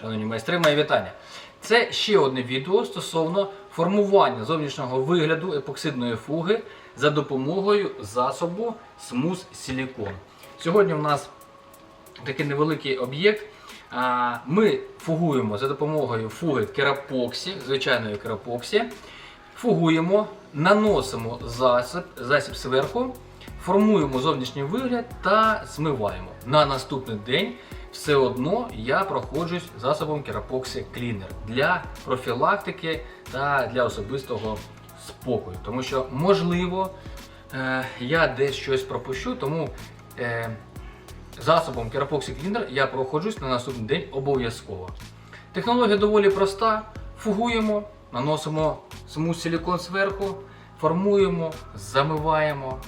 Шановні майстри, моє вітання. Це ще одне відео стосовно формування зовнішнього вигляду епоксидної фуги за допомогою засобу Smooth Silicone. Сьогодні у нас такий невеликий об'єкт. Ми фугуємо за допомогою фуги керапоксі, звичайної керапоксі. Фугуємо, наносимо засіб, засіб зверху, формуємо зовнішній вигляд та змиваємо. На наступний день все одно я проходжусь засобом Керапоксі Cleaner для профілактики та для особистого спокою. Тому що, можливо, е, я десь щось пропущу, тому е, засобом Керапоксі Cleaner я проходжусь на наступний день обов'язково. Технологія доволі проста. Фугуємо, наносимо смуз силікон зверху, формуємо, замиваємо.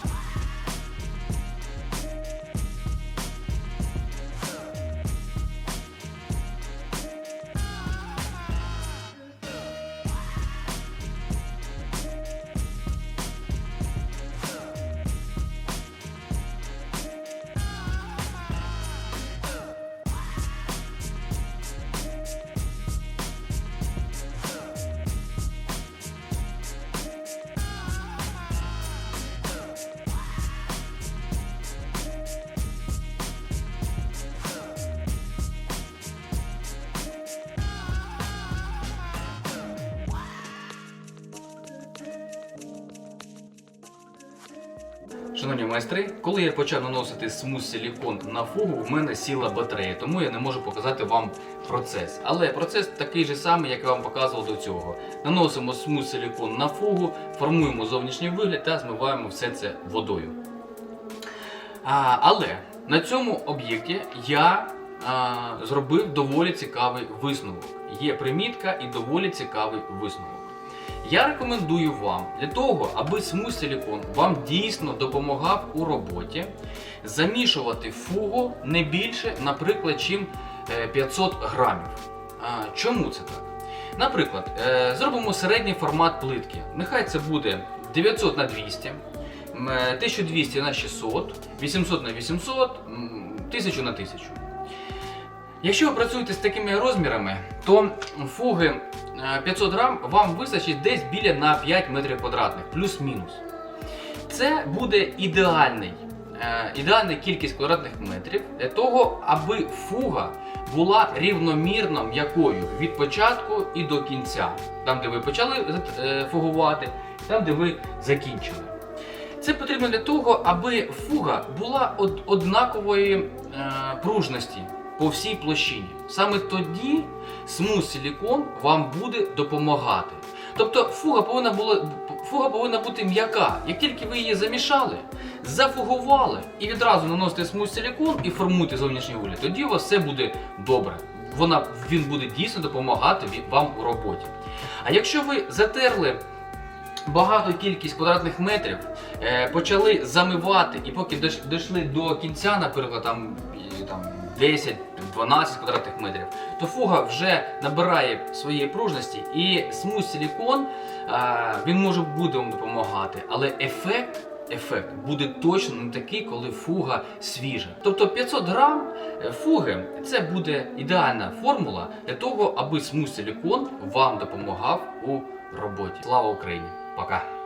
Шановні майстри, коли я почав наносити смуз силікон на фугу, в мене сіла батарея, тому я не можу показати вам процес. Але процес такий же самий, як я вам показував до цього. Наносимо смуз силікон на фугу, формуємо зовнішній вигляд та змиваємо все це водою. А, але на цьому об'єкті я а, зробив доволі цікавий висновок. Є примітка і доволі цікавий висновок. Я рекомендую вам для того, аби смуз силікон вам дійсно допомагав у роботі, замішувати фугу не більше, наприклад, чим е, 500 грамів. Чому це так? Наприклад, е, зробимо середній формат плитки. Нехай це буде 900 на 200, е, 1200 на 600, 800 на 800, 1000 на 1000. Якщо ви працюєте з такими розмірами, то фуги е, 500 грам вам вистачить десь біля на 5 метрів квадратних, плюс-мінус. Це буде ідеальний, е, ідеальна кількість квадратних метрів для того, аби фуга була рівномірно м'якою від початку і до кінця. Там, де ви почали е, фугувати, там, де ви закінчили. Це потрібно для того, аби фуга була однакової е, пружності по всій площині. Саме тоді смуз силікон вам буде допомагати. Тобто фуга повинна, була, фуга повинна бути м'яка. Як тільки ви її замішали, зафугували і відразу наносите смуз силікон і формуєте зовнішній вигляд, тоді у вас все буде добре. Вона, він буде дійсно допомагати вам у роботі. А якщо ви затерли багату кількість квадратних метрів, е, почали замивати, і поки дійшли до кінця, наприклад, там, там 10-12 квадратних метрів, то фуга вже набирає своєї пружності, і смуз силікон він може буде вам допомагати, але ефект. Ефект буде точно не такий, коли фуга свіжа. Тобто 500 грам е, фуги це буде ідеальна формула для того, аби смуз силікон вам допомагав у роботі. Слава Україні! Пока!